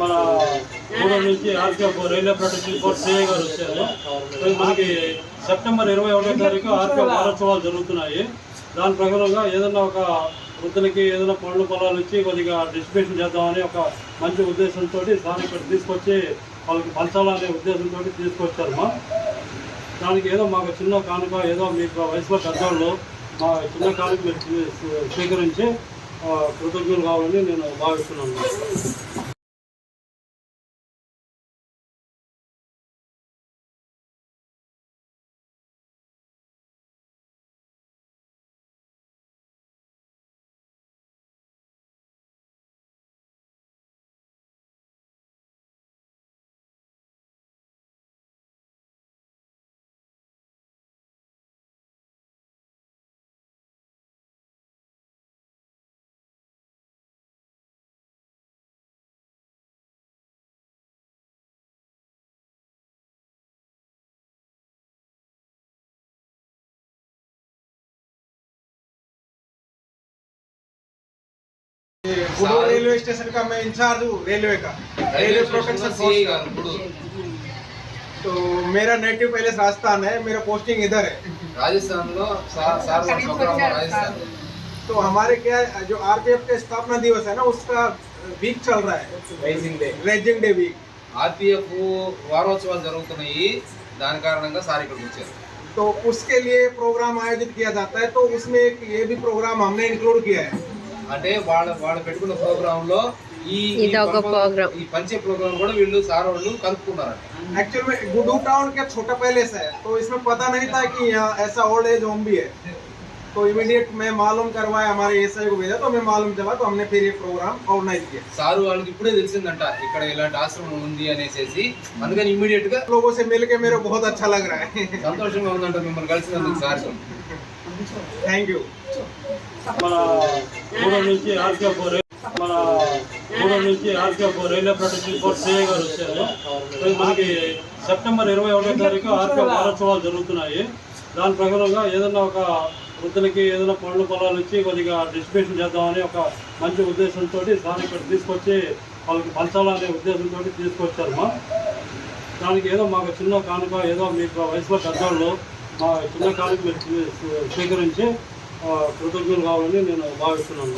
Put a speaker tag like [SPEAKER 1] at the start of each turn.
[SPEAKER 1] మన మూడో నుంచి RPF railway protection force CI గారు వచ్చారు. మనకి సెప్టెంబర్ ఇరవై ఒకటో తారీఖు ఆర్కేఎఫ్ వారోత్సవాలు జరుగుతున్నాయి. దాని ప్రకారంగా ఏదైనా ఒక వృద్ధులకి ఏదైనా పనులు పొలాలు ఇచ్చి కొద్దిగా డిస్ట్రిబ్యూషన్ చేద్దామని ఒక మంచి ఉద్దేశంతో దాన్ని ఇక్కడ తీసుకొచ్చి వాళ్ళకి పంచాలనే ఉద్దేశంతో తీసుకొచ్చారమ్మా దానికి ఏదో మాకు చిన్న కానుక ఏదో మీకు వయసులో పెద్దవాళ్ళు మా చిన్న కానుక మీరు స్వీకరించి కృతజ్ఞులు కావాలని నేను భావిస్తున్నాను.
[SPEAKER 2] गुडूर रेलवे स्टेशन का मैं इंचार्ज हूँ रेलवे का रेलवे प्रोटेक्शन फोर्स का
[SPEAKER 3] ఇప్పుడు
[SPEAKER 2] तो मेरा नेटिव पहले से राजस्थान है मेरा पोस्टिंग इधर है
[SPEAKER 3] రాజస్థాన్ లో సార్ సార్ వాళ్ళ ప్రోగ్రామ్ రాజస్థాన్
[SPEAKER 2] तो हमारे क्या है, जो आरपीएफ का स्थापना दिवस है ना उसका वीक चल रहा है raising day raising day week
[SPEAKER 3] RPF వారోత్సవాలు జరుగుతున్నాయి దాని కారణంగా సార్ ఇక్కడికి వచ్చారు
[SPEAKER 2] तो उसके लिए प्रोग्राम आयोजित किया जाता है तो उसमें एक ये भी प्रोग्राम हमने इंक्लूड किया है
[SPEAKER 3] అంటే వాళ్ళ వాళ్ళు పెట్టుకున్న ప్రోగ్రామ్ లో ఈ ఈ
[SPEAKER 4] ఇది ఒక
[SPEAKER 3] పర్వ-
[SPEAKER 4] program.
[SPEAKER 3] ఈ పంచే ప్రోగ్రామ్ కూడా వీళ్ళు సార్ వాళ్ళు కలుపుకున్నారంట
[SPEAKER 2] एक्चुअल में गुडू टाउन का छोटा पैलेस है तो इसमें पता नहीं था कि यहाँ ऐसा ओल्ड एज होम भी है तो इमीडिएट मैं मालूम करवाया हमारे एसआई को भेजा तो हमें मालूम चला तो हमने फिर ये प्रोग्राम ऑर्गेनाइज किया
[SPEAKER 3] సారు వాళ్ళకి ఇప్పుడే తెలిసిందంట ఇక్కడ ఇలాంటి ఆశ్రమం ఉంది అనేసి అందుకని ఇమ్మీడియట్ గా
[SPEAKER 2] लोगों से मिलके मेरे को बहुत अच्छा लग रहा है
[SPEAKER 3] సంతోషంగా ఉందంట మిమ్మల్ని కలిసినందుకు సార్
[SPEAKER 2] థ్యాంక్ యూ
[SPEAKER 1] మన నుంచి ఆర్కేపో మన నుంచి ఆర్కేపో రైల్వే మనకి సెప్టెంబర్ ఇరవై ఒకటో తారీఖు ఆర్కే వారోత్సవాలు జరుగుతున్నాయి. దాని ప్రకారంగా ఏదన్నా ఒక వృద్ధులకి ఏదైనా పనులు పొలాలు ఇచ్చి కొద్దిగా డిస్ట్రిబ్యూషన్ చేద్దామని ఒక మంచి ఉద్దేశంతో దాన్ని ఇక్కడ తీసుకొచ్చి వాళ్ళకి పంచాలనే ఉద్దేశంతో తీసుకొచ్చారు మా. దానికి ఏదో మాకు చిన్న కానుక ఏదో మీకు వయసులో పెద్దవాళ్ళు మా చిన్న కానుక మీరు స్వీకరించి కృతజ్ఞులు కావాలని నేను భావిస్తున్నాను.